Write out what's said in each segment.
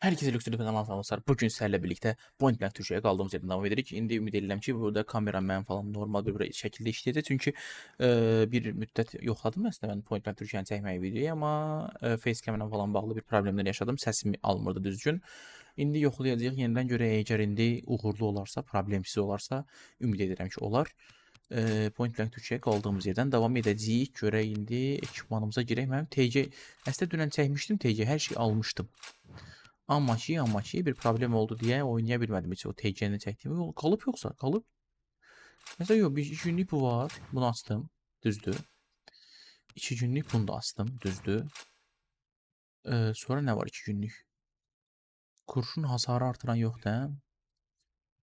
Herkese Lüksü Lütfen arkadaşlar. Bugün sizlerle birlikte Point Blank Türkçe'ye kaldığımız yerden devam edirik. İndi ümid edirəm ki, burada kameraman falan normal bir şəkildə işləyəcək. Çünki e, bir müddət yoxladım əslində mən Point Blank Türkçəni çəkməyi videoyu, amma e, facecam-la falan bağlı bir problemlər yaşadım. Səsimi almırdı düzgün. İndi yoxlayacağıq. Yenidən görək əgər indi uğurlu olarsa, problemsiz olarsa, ümid edirəm ki, olar. E, Point Blank Türkçe'ye kaldığımız yerden devam edeceğiz. Göre indi ekipmanımıza girək. Mənim TC, əslində dünən çəkmişdim TC, hər şeyi almışdım. Amma ki bir problem oldu diye oynayabilmedim hiç o TC'ni çektiğim. Yol kalıp yoksa kalıp. Mesela yok bir iki günlük bu var. Bunu astım. Düzdü. İki günlük bunu da astım. Düzdü. Ee, sonra ne var iki günlük? Kurşun hasarı artıran yok mi?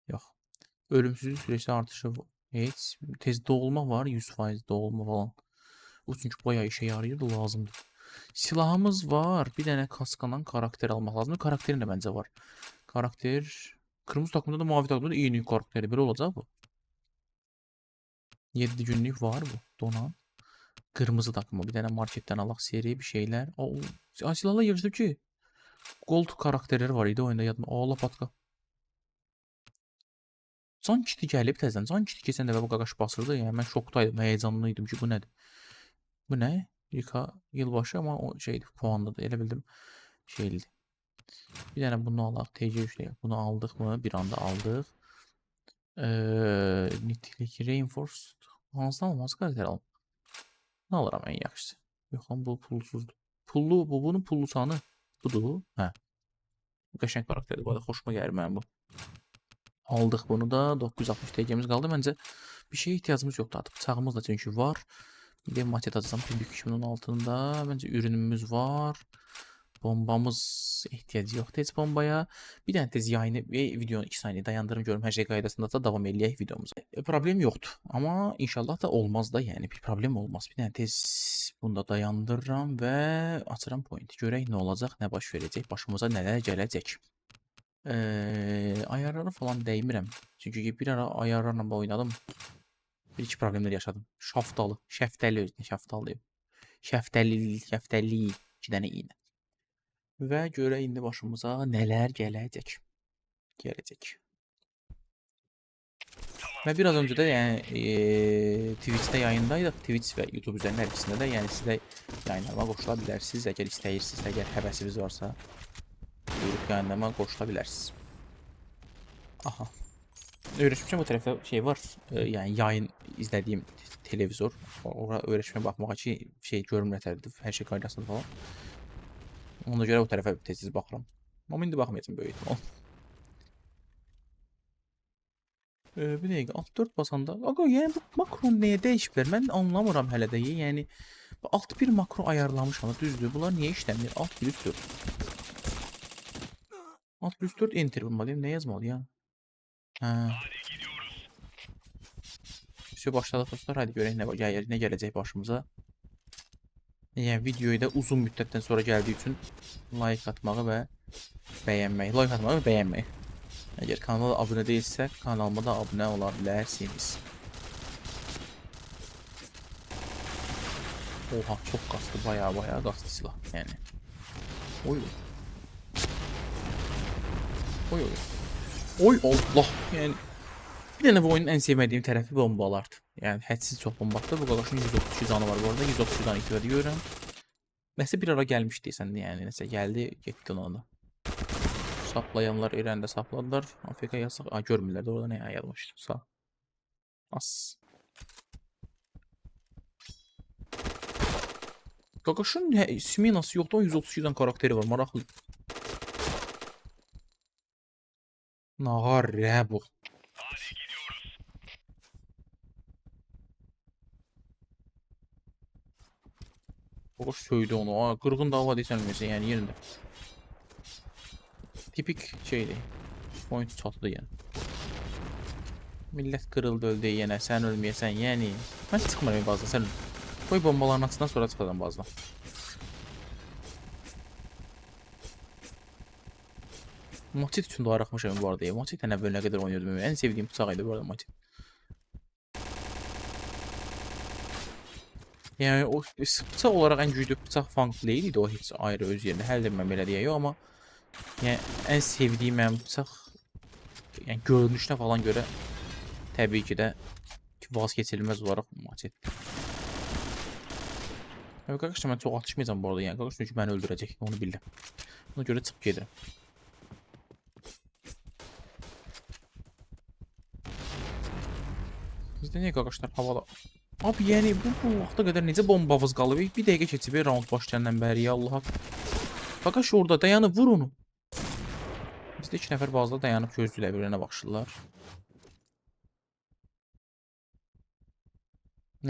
Yok. Ölümsüzlük süresi artışı. Hiç. Tez doğulma var. 100% doğulma falan. O çünkü bayağı işe yarıyordu lazımdı. Silahımız var. Bir tane kaskanan karakter almak lazım. Karakterin de bence var. Karakter kırmızı takımda da mavi takımda da iyi new karakteri. Böyle olacak bu. 7 günlük var bu. Donan. Kırmızı takımı. Bir tane marketten alak seri bir şeyler. Oo, silahla yarıştı ki. Gold karakterleri var idi oyunda yadıma. Aa lapatka. Can kiti gəlib təzədən. Can kiti keçən dəfə bu qaqaş basırdı. Yəni mən şokdaydım, həyecanlıydım ki, bu nədir? Bu nə? Yıka yılbaşı ama o şeydi puanlı da elə bildim şeydi. Bir tane bunu alaq TC üçlüyə. Bunu aldıq mı? Bir anda aldıq. Ee, nitelik reinforced. Hansıdan olmaz karakter al. Ne alıram en yaxşısı? Yox lan bu pulsuzdur. Pullu bu bunun pullu sanı budur. Hə. Qəşəng karakterdir bu arada. Xoşuma gəlir mənim bu. Aldıq bunu da 960 TC'miz qaldı. Məncə bir şeye ihtiyacımız yoxdur artıq. Bıçağımız da çünki var. Bir de maçet atacağım. Pibik 2000'in altında. Bence ürünümüz var. Bombamız ihtiyacı yok tez bombaya. Bir tane tez yayını ve videonu 2 saniye dayandırım görüm her şey qaydasında da devam eləyək videomuza. E, problem yoktu ama inşallah da olmaz da yani bir problem olmaz. Bir tane tez bunu da dayandırıram ve açıram point. Görək nə olacaq, nə baş verəcək, başımıza nələr gələcək. Ee, ayarları falan değmirəm. Çünkü bir ara ayarlarla oynadım. Bir iki problemler yaşadım. Şaftalı. Şeftali özünə şaftalıyım. Şeftali, şeftali. iki dənə iynə. Və görə indi başımıza nələr gələcək. Gələcək. Və biraz öncə də yəni e, Twitch-də. Twitch və YouTube üzərində hər ikisində də yəni siz də yayınlarıma qoşula bilərsiniz. Əgər istəyirsiniz, əgər həvəsiniz varsa buyurub yayınlarıma qoşula bilərsiniz. Aha. Öğretmişim bu tarafta şey var. e, yani yayın izlediğim te- televizor. Orada öğretmeye bakmak için şey görüm yeterli. Her şey kaydasında falan. Ona göre o tarafa tez bakıram. Ama indi bakmayacağım böyle ihtimal. Ee, bir dakika 64 basanda. Aga yani bu makro neye değişiblər? Ben anlamıram hələ də. Yəni bu alt bir makro ayarlamış ama düzdür. Bunlar niye işləmir? Alt bir üst 4. Alt bir üst 4 enter bulmalıyım. Ne yazmalı ya? Ha. Video başladık dostlar. Hadi görək nə, gəl nə gələcək başımıza. Yəni videoyu da uzun müddətdən sonra gəldiyi üçün like atmağı və bəyənməyi, like atmağı və bəyənməyi. Əgər kanala abunə deyilsə, kanalıma da abunə ola bilərsiniz. Oha, çox qastı, baya baya qastı silah, yəni. Oy. Oy oy. Oy Allah. Yani bir tane bu oyunun en sevmediğim tarafı bombalardı. Yani hədsiz çox bomba atdı. Bu qaqaşın 132 canı var bu arada. 132 canı itiraf ediyorum. Nəsə bir ara gəlmişdi sən yəni nəsə gəldi, getdi onu. Saplayanlar İrəndə sapladılar. Afrika yasaq. Aa görmürlər də orada nə yazmışdı. Sağ. As. Qaqaşın nasıl yoxdur? 132 dənə karakteri var. Maraqlı. Nağar ya bu. Boş söyledi onu. Aa, kırgın dava desem mesela yani yerinde. Tipik şeydi. Point çatdı yani. Millet kırıldı öldü yine sen ölmeyesen yani. Ben çıkmıyorum bazı sen. Koy bombaların altından sonra çıkadan Maçit üçün də arıqmışam bu arada. ya. Nə bölünə qədər oynuyordum. En sevdiğim idi bu arada Maçit. Yəni o bıçaq olaraq ən güclü bıçaq Funk Blade idi o heç ayrı öz yerində. Həll də mən belə deyək amma Yəni ən sevdiyim mənim bıçaq yəni görünüşünə falan görə təbii ki də vazkeçilməz olaraq macet. Ya qardaşlar mən çox atışmayacağam bu arada. Yəni qardaş çünki məni öldürəcək, onu bildim. Ona görə çıxıb gedirəm. Bizdə niyə qardaşlar havada? Abi yəni bu, bu vaxta qədər necə bombavız qalıb? Bir dəqiqə keçib round başlayandan bəri ya Allah. Qardaş orada dayanıb vur onu. Bizdə 2 nəfər bazda dayanıb gözləyirlər, bir-birinə baxışırlar.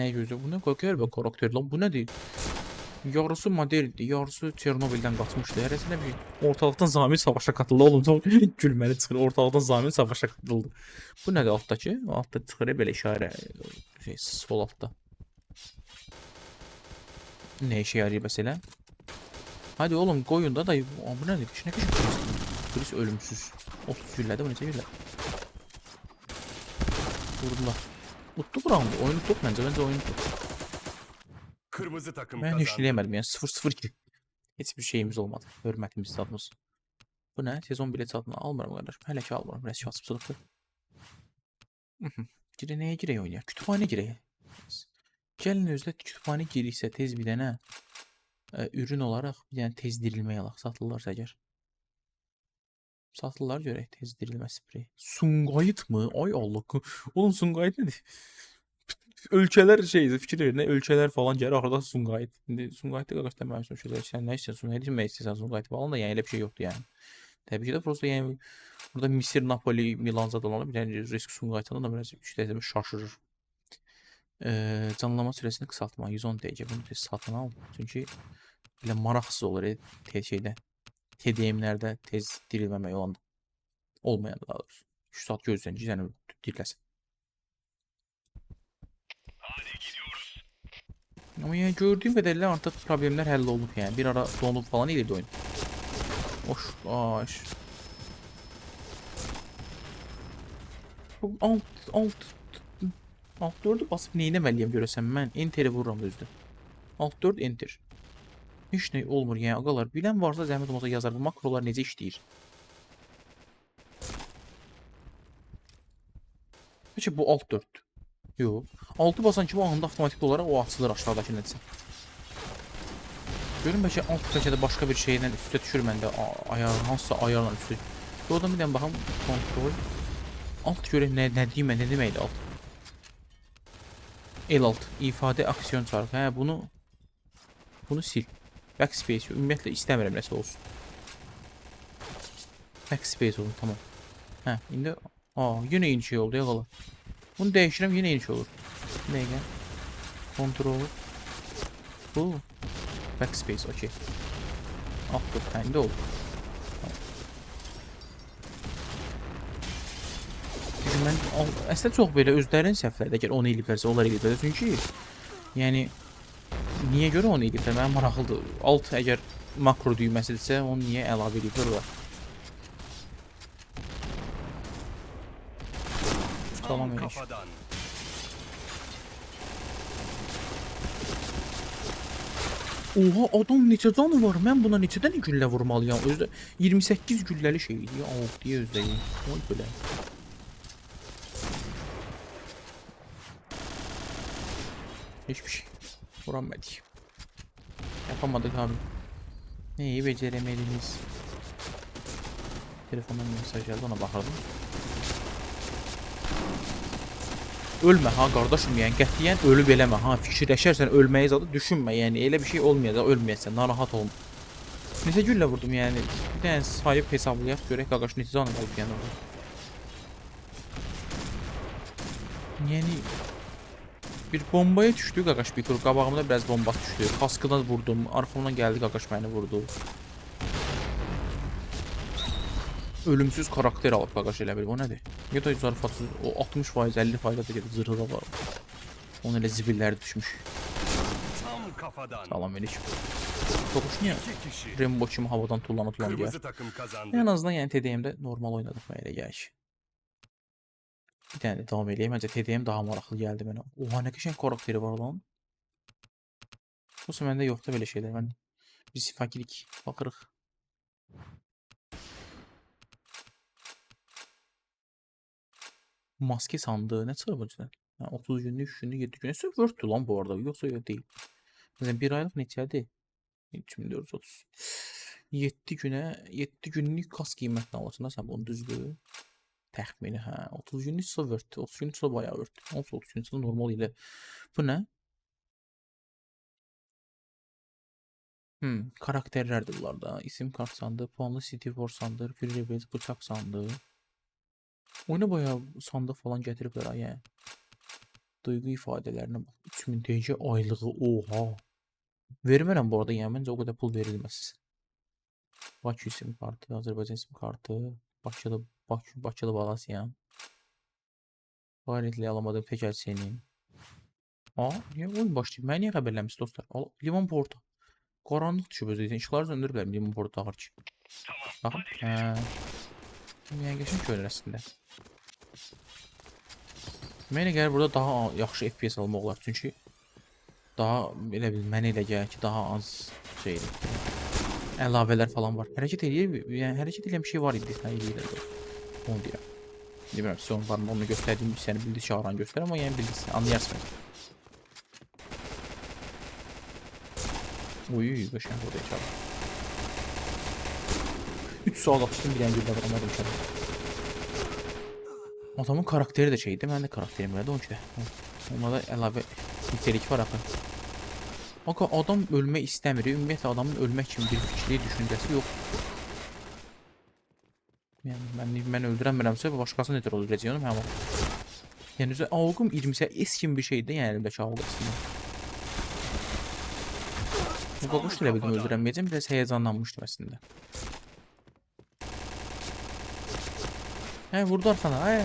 Nəyə gözləyir? Bu nə qəribə karakter lan? Bu nədir? Yarısı modeldir, yarısı Çernobildən qaçmışdı. Hərəsinə bir ortalıqdan Zamir savaşa qatıldı. Oğlum çox gülməli çıxır. Ortalıqdan Zamir savaşa qatıldı. Bu nədir altdakı? Altda çıxır belə işarə şey sol altda. Nə işə yarayır bəs elə? Hadi oğlum qoyun da da Aa, bu nədir? Nə qəşəng polis. Polis ölümsüz. 30 güllədi bu necə güllə? Vurdular. Utdu bu roundu. Oyunu top məncə. Məncə oyunu top. Kırmızı takım Mən kazandı. işləyəmədim. Yəni 0-0 ki. Heç bir şeyimiz olmadı. Hörmətimiz zadımız. Bu nə? Sezon bilet satın almıram qardaş. Hələ ki almıram. Biraz kasıbçılıqdır. Girə nəyə girək oynayaq? Kütüphanə girək. Gəlin özdə kütüphanə giriksə tez bir dənə ə, ürün olaraq bir dənə tez dirilmə alaq. Satılırlarsa əgər. Satılırlar görək tez dirilmə spreyi. Sungayit mı? Ay Allah. Oğlum Sungayit nədir? Ölkələr şeydir, fikir verin, ölkələr falan gəlir axırda Sungayit. İndi Sungayitdə qardaş deməmişəm şeylər. Sən nə istəyirsən Sungayit demək istəyirsən Sungayit falan da yəni elə bir şey yoxdur yəni. Təbii ki də prosta yəni burada Misir, Napoli, Milan zadalanır. Bir dənə risk Sungayitdan da biraz işlədiyim şaşırır. Eee canlama sürəsini qısaltma 110 dəqiqə bunu tez satın al. Çünki belə maraqsız olur e, te şeydə. TDM-lərdə tez dirilməmək olan olmayan daha doğrusu. 3 saat gözləyən ki, yəni diriləsin. Ama yani gördüğüm kadarıyla artık problemler halloldu yani. Bir ara donup falan iyiydi oyun. Hoş. Bu alt, alt, alt 4'ü basıp neyinəməliyəm görəsən mən? Enter'i vururam düzdür. Alt 4 enter. Heç nə olmur yəni ağalar. Bilən varsa zəhmət olmasa yazar bu makrolar necə işləyir. Peki bu alt 4'dür. Yox. 6 basan kimi o anda avtomatik olaraq o açılır aşağıdakı nəticə. Görün bəlkə alt bəlkə başqa bir şeylə üstə düşür məndə a- ayar hansısa ayarla üstə. Oradan bir dənə baxım kontrol. Alt görək nə nə deyim nə deməkdir alt. El alt ifadə aksiyon çarx. Hə bunu bunu sil. Backspace ümumiyyətlə istəmirəm nəsə olsun. Backspace olun tamam. Hə indi aa yenə eyni şey oldu yağala. Bunu değiştirəm yine şey olur. Bir dəqiqə. Control. Bu. Backspace okey. Altı hə indi oldu. Tamam. Çünki mən əslində çox belə özlərinin səhvləri əgər onu eləyiblərsə onlar eləyiblər. Çünki yəni niyə görə onu eləyiblər? Mənim maraqlıdır. Alt əgər makro düyməsidirsə onu niyə əlavə eləyiblər Tamam kafadan. Oha adam neçə canı var? Mən buna neçə dənə güllə vurmalıyam? Özdə 28 gülləli şey idi. Of deyə özdəyim. Oy belə. Hiçbir şey. Vuramadık. Yapamadık abi. Neyi beceremediniz? Telefondan mesaj geldi ona bakardım. Ölmə ha qardaşım, yəni qətiyyən ölüb eləmə ha. Fikirləşərsən ölməyi zadı düşünmə, yəni elə bir şey olmayacaq, ölməyəsən, narahat olma. Neçə güllə vurdum yəni? Bir dənə sayıb hesablayaq görək qardaş neçə canı qalıb yəni orada. Yəni bir bombaya düşdü qaqaş bir kur. Qabağımda biraz bombası düşdü. Kaskına vurdum, arxamdan gəldi qaqaş məni vurdu. Ölümsüz karakter alıb qaqaş elə bil. O nədir? Ya da zarafatsız o 60%, 50% da gedir zırhı da var. Onun elə zibilləri düşmüş. Tam kafadan. Salam aleyküm. Tokuş kişi. Rembo kimi havadan tullanıb tullanıb gəlir? Kırmızı takım kazandı. En azından yəni TDM-də normal oynadık mənə elə gəlir. Bir dənə də davam eləyək. Məncə TDM daha maraqlı gəldi mənə. Oha nə qəşəng karakteri var lan. Yoxsa məndə yoxdur belə şeylər. Mən biz fakirik, baxırıq. Maske sandığı ne içindən? Hə, 30 günlük, 3 günlük, 7 günlük. Sırf Word-dür lan bu arada. Yoxsa yox deyil. Məsələn, bir aylıq neçədir? 3430. 7 günə, 7 günlük kas qiymətini alırsan sən bunu düzdür? Təxmini hə. 30 günlük Word. 30 günlük ise bayağı Word. 30 30 günlük ise normal ilə. Bu nə? Hmm, karakterlerdir bunlar da. İsim kart sandığı, puanlı City War sandığı, Free Rebels bıçak sandığı. Oyuna bayağı sandık falan getiriblər ha yəni. Duygu ifadələrinə bax. 3000 TC aylığı. Oha. Vermərəm bu arada yəni məncə o qədər pul verilməz. Bakü isim kartı, Azərbaycan isim kartı, Bakılı Bakı Bakılı Balasyan. Fəaliyyətlə alamadığım tək əl senin. Aa, niyə oyun başlayıb? Məni niyə xəbərləmişsiniz dostlar? Al, Limon Porta. Qaranlıq düşüb özü. İşıqları söndürüblər Limon Porta dağır ki. Baxın. Hə. Yəni qəşəng görünür əslində. Mənə gəlir burada daha yaxşı FPS almaq olar çünki daha elə bil mənə elə gəlir ki, daha az şeydir. Əlavələr falan var. Hərəkət eləyir, yəni hərəkət edən bir şey var idi, hə eləyirlər. Onu deyirəm. Bilmirəm, sizə onu var mı, onu göstərdiyim bir səni bildi çağıran göstər, amma yəni bilirsən, anlayarsınız. Uy, qəşəng burada çağır. 3 saat atışdım bir dənə güllə vuramadım içəri. Adamın karakteri də şeydi, mənim də karakterim elədi 12-də. Onda da əlavə nitelik var axı. Aga adam ölmək istəmir. Ümumiyyətlə adamın ölmək kimi bir fikri, düşüncəsi yox. Yəni mən mən öldürəmirəmsə başqası necə öldürəcəyəm həm o. Yəni üzə 20-sə es kimi bir şeydir, yəni elimdəki alqı əslində. Bu qoquş da bildim öldürəməyəcəm, biraz həyəcanlanmışdım əslində. Hə, vurdular sana. Ay.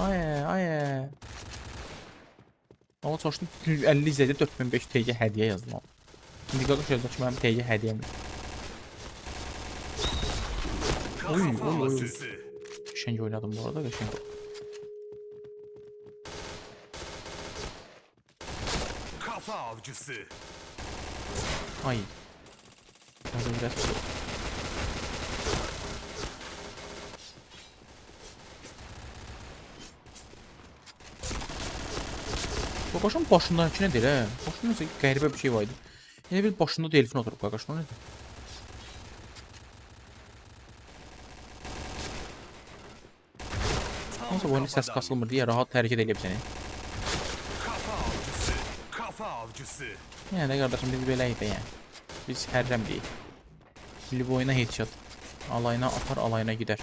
Ay, ay. Ama çalışdım 50 izledi 4500 TC hediye yazdım. Şimdi qaqaş yazdı ki mənim TC hediyem. Oy, oy, oy. Qəşəng oynadım bu arada, qəşəng. Kafa avcısı. Ay. Orada biraz Qaqaşın başındakı nədir hə? Başında nəsə qəribə bir şey var idi. Elə bil başında delfin oturub qaqaşın o nədir? Neyse bu səs kasılmır deyə rahat hərəkət edib səni. Yəni qardaşım biz beləyik də yəni. Biz hərrəmliyik. Milli bu oyuna headshot. Alayına atar, alayına gider.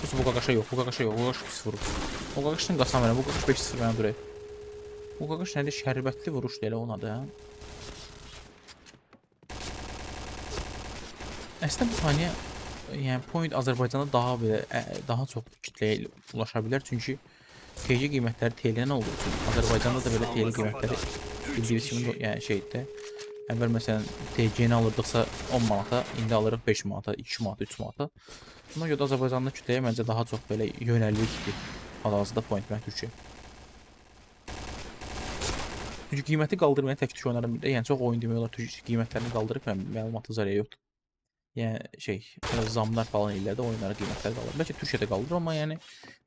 Sus bu qaqaşa yox, bu qaqaşa yox, bu qaqaş pis vurur. O qaqaşdan qasam mənə, bu qaqaş 5-0 mənə durur. Bu qaqaş nədir? Şərbətli vuruş deyilə ona da. Əslində bu saniyə yəni point Azərbaycanda daha belə daha çox kütləyə ulaşa bilər çünki TC qiymətləri TL-dən olduğu üçün da belə TL qiymətləri bildiyiniz kimi yəni şeydə əvvəl məsələn alırdıqsa 10 manata, indi alırıq 5 manata, 2 manata, 3 manata. Buna görə də Azərbaycanda kütləyə məncə daha çox belə yönəlikdir hal-hazırda point mən Türkiyə. Çünki qiyməti qaldırmaya tək tük oynarım bir də. Yəni çox oyun demək olar Türkiyə qiymətlərini qaldırıb, yəni məlumatı zarıya yoxdur. Yəni şey, biraz zamlar falan illərdə oyunlara qiymətlər qalır. Bəlkə Türkiyədə qaldırır, amma yəni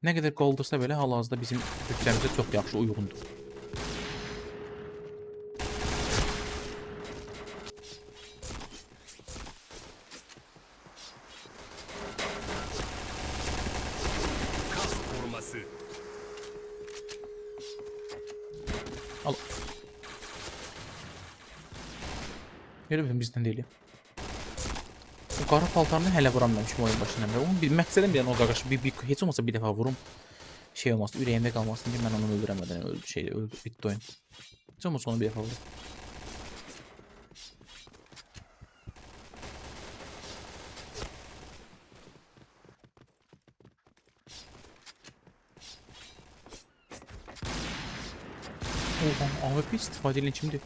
nə qədər qaldırsa belə hal-hazırda bizim büdcəmizə çox yaxşı uyğundur. Al. Elə bildim bizdən deyil. O qara paltarını hələ vurammamışım oyun başından bəri. Onun bir məqsədim bir o qaqaşı bir, bir heç olmasa bir dəfə vurum. Şey olmasın, ürəyimdə qalmasın ki, mən onu öldürəmədən öldü şey öldü bitdi oyun. Heç olmasa onu bir dəfə vurum. Oha, AWP istifadə edilən kimdir?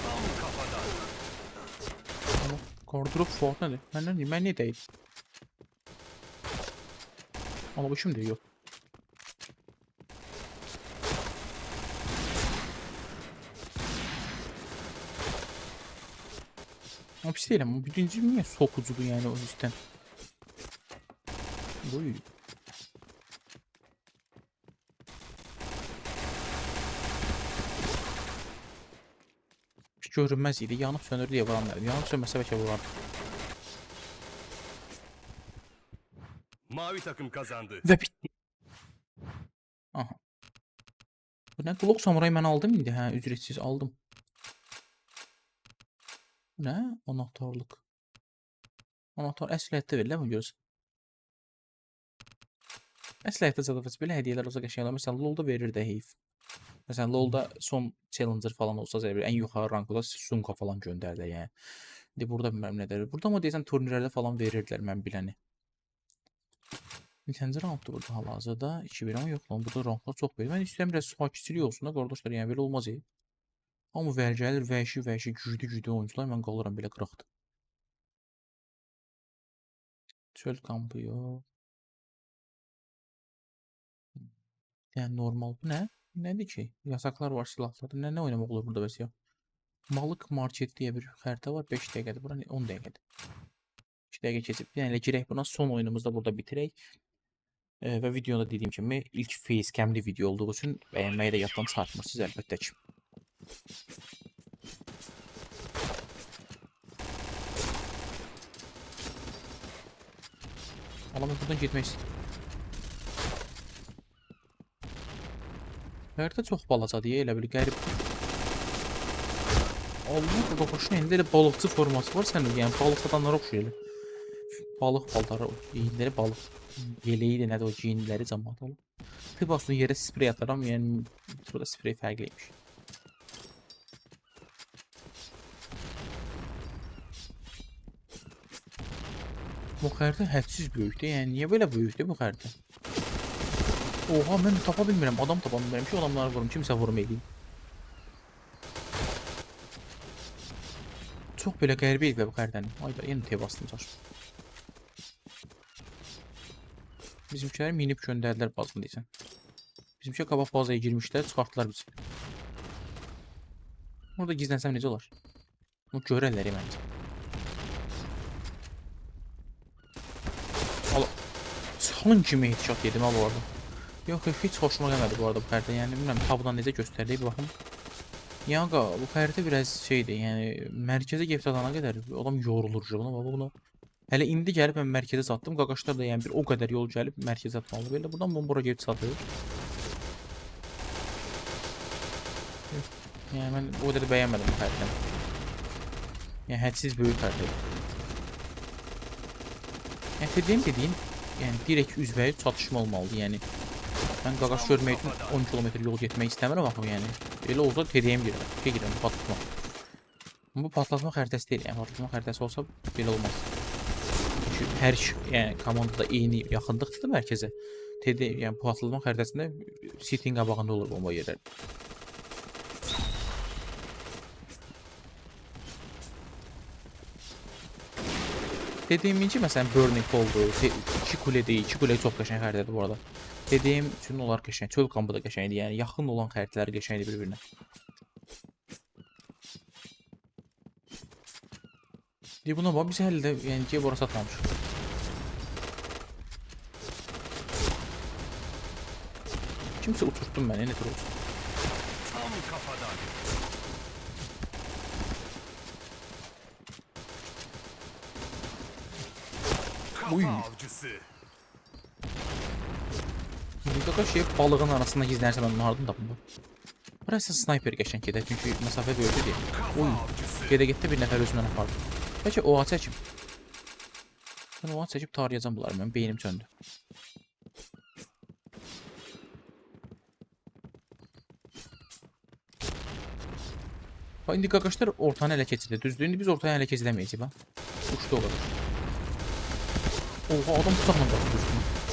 Tam kafadan. Ama Gardırop nedir? Ben ne diyeyim? Ben niye değil? Ama bu şimdi yok. Ama pis değil ama birinci niye sokucudu yani o yüzden. Uy. Hiç görünmez idi. Yanıb sönür diye vuranlar. Yanıb sönməsə bəlkə vurardı. Mavi takım kazandı. Və bitdi. Aha. Bu nə? Glock Samurai mən aldım indi? Hə, ücretsiz aldım. Bu nə? Anahtarlıq. Anahtar əsləhətdə verilir mi görürsən? Zadafəs belə hədiyyələr olsa qəşəng olar. Məsələn, LoL-da verir də heyf. Məsələn, LoL-da son challenger falan olsa zəvir, ən yuxarı rankda sumka falan göndərdi yəni. İndi burada bilmirəm nə dər. Burada amma deyəsən turnirlərdə falan verirdilər mən biləni. Neçənci raunddur burada hal-hazırda? 2-1 amma yox lan, burada raundlar çox verir. Mən istəyirəm biraz sakitçilik olsun da qardaşlar, yəni belə olmaz. Amma vər gəlir, vəhşi, vəhşi, güclü, güclü oyuncular, mən qalıram belə qıraqda. Çöl kampı yox. Yəni normal bu nə? Nədir ki? Yasaklar var silahlarda. Nə nə oynamaq olur burada bəs ya? Malıq market deyə bir xəritə var. 5 dəqiqədir. Bura nə- 10 dəqiqədir. 2 dəqiqə keçib. Yəni elə girək buna son oyunumuzda burada bitirək. E, və videoda dediyim kimi ilk facecamli video olduğu üçün bəyənməyi də yaddan çıxartmırsınız əlbəttə ki. Amma mən buradan getmək istəyirəm. Xəritə çox balacadır, elə bir qərib. Allah burada xoşuna indi elə balıqçı forması var sənin, yəni balıq satanlara oxşayır. Balıq paltarı, geyinləri balıq. Yeleyi də nədir o geyinləri cəmaət olur. Bir basın yerə sprey ataram, yəni burada sprey fərqliymiş. Bu xəritə hədsiz böyükdür. Yəni niyə belə böyükdür bu xəritə? Oha mən tapa bilmirəm. Adam tapa bilmirəm ki, adamları vurum. Kimsə vurum eləyim. Çox belə qəribə idi bu xəritəni. Ayda yenə T bastım çaş. Bizimkiləri minib göndərdilər bazını deyəsən. Bizimki qabaq bazaya girmişlər, çıxartdılar bizi. Burada gizlənsəm necə olar? Bunu görərlər məncə. Al. Çalın kimi headshot yedim ha bu arada. Yox, yox, heç xoşuma gəlmədi bu arada bu xəritə. Yəni bilmirəm tabdan necə göstərildi bir baxım. Yaqa bu xəritə biraz şeydir, yəni mərkəzə gedib çatana qədər adam yorulur buna, bax bunu. Hələ indi gəlib mən mərkəzə çatdım. Qaqaşlar da yəni bir o qədər yol gəlib mərkəzə çatmalı. Belə buradan mən bura gedib çatır. Yəni mən o qədər bəyənmədim bu xəritəni. Yəni hədsiz böyük xəritədir. Yəni dediyim dediyin, yəni direkt üzbəüz çatışma olmalıdır. Yəni mən qaqaş görmək üçün 10 kilometr yol getmək istəmirəm axı yəni. Elə olsa dediyim deyirəm. Şey gedirəm patlatma. Bu patlatma xəritəsi deyil. Yəni patlatma xəritəsi olsa belə olmaz. Çünki hər yəni komandada eyni yaxınlıqdır mərkəzə. TD, yəni patlatma xəritəsində sitin qabağında olur bomba yerləri. Dediyim ki, məsələn, Burning Hall-dur, te- iki kuledir, iki kule çox qəşəng xəritədir bu arada. Dediyim üçün onlar qəşəng, çöl kampı da qəşəngdir, yəni yaxın olan xəritələr qəşəngdir bir-birinə. Deyə buna bax, biz hələ də yəni ki, bura satmamışıq. Kimsə uçurtdun məni, nə tür olsun. Tam kafadan. Kafa Uy. Avcısı. Qaqa şey balığın arasında gizlənsə mən onu hardan tapım bu? Burası sniper qəşəng gedə, çünki məsafə böyükdür. Kafa Oy. avcısı. Gedə-getdə bir nəfər özümdən apardı. Bəlkə oğa çəkim. Mən oğa çəkib tarayacam bunları, mənim beynim söndü. Bax, indi qaqaşlar ortanı ələ keçirdi. Düzdür, indi biz ortanı ələ keçirəməyəcəyik, bax. Uçdu o qədər. Oha, adam bıçaqla qaçdı üstünə.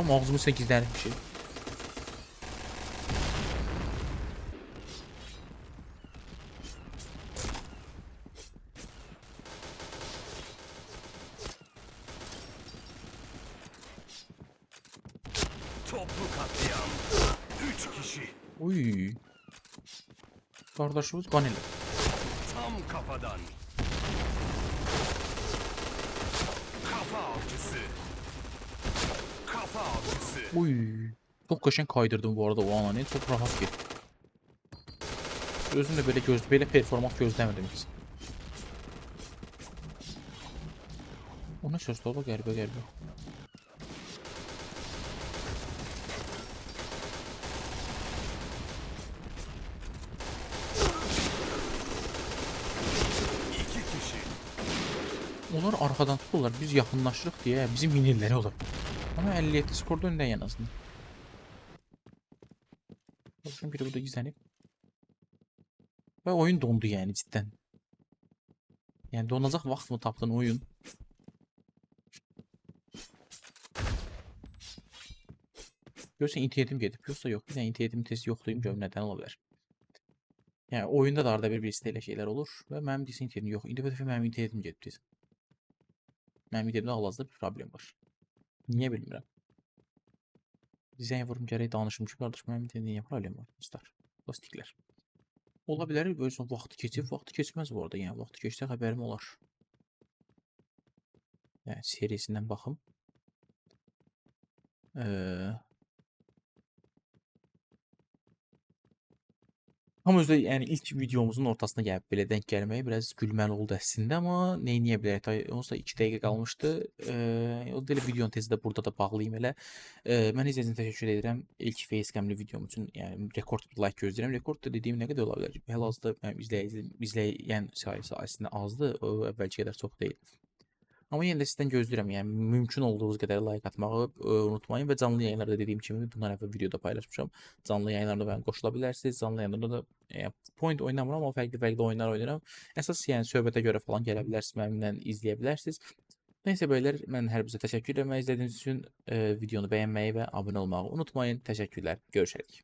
aldım. Ağzımı 8 tane bir şey. Toplu katliam. 3 kişi. Uy. Kardeşimiz Ganeli. Tam kafadan. Kafa avcısı. Uy. Çok qəşəng kaydırdım bu arada o ananı. Çok rahat getdi. Özüm də belə göz belə performans gözləmirdim heç. O nə söz qəribə. İki kişi. Onlar arxadan tuturlar. Biz yaxınlaşırıq deyə bizim minirləri olur. Amma 57 skorda öndəyik ən azından. Bakın biri burada gizlənib. Və oyun dondu yəni cidden. Yəni donacaq vaxt mı tapdın oyun? Görürsən internetim gedib, yoxsa yox. Bir dənə internetim tez yoxlayım görüm nədən ola bilər. Yəni oyunda da arada bir birisi elə şeylər olur və mənim desin internetim yox. İndi bu dəfə mənim internetim gedib desin. Mənim internetimdə hal-hazırda bir problem var. Niyə bilmirəm. Zəng vurum gərək danışım ki, qardaş mənim internetimdə niyə problem var? Dostlar, dostiklər. Ola bilər özün vaxtı keçib, vaxtı keçməz bu arada. Yəni vaxtı keçsə xəbərim olar. Yəni serisindən baxım. Eee Amma özü də yəni ilk videomuzun ortasına gəlib belə denk gəlməyi biraz gülməli oldu əslində, amma neyniyə bilərək? Tay onsuz da 2 dəqiqə qalmışdı. Eee o belə videonun tezi də burada da bağlayım elə. Eee mən izlədiyiniz üçün təşəkkür edirəm. İlk facecamlı videom üçün yəni rekord bir like gözləyirəm. Rekord da dediyim nə qədər ola bilər? Hal-hazırda mənim izləyici izləyən sayısı əslində azdır. O əvvəlki qədər çox deyil. Amma yenə də sizdən gözləyirəm. Yəni mümkün olduğunuz qədər like atmağı ə, unutmayın və canlı yayınlarda dediyim kimi bundan əvvəl videoda paylaşmışam. Canlı yayınlarda mənə qoşula bilərsiniz. Canlı yayınlarda da yəni, point oynamıram amma fərqli-fərqli oyunlar oynayıram. Əsas yəni söhbətə görə falan gələ bilərsiniz, mənimlə izləyə bilərsiniz. Nəysə beylər, mən hər bizə təşəkkür etmək izlədiyiniz üçün ə, videonu bəyənməyi və abunə olmağı unutmayın. Təşəkkürlər. Görüşərik.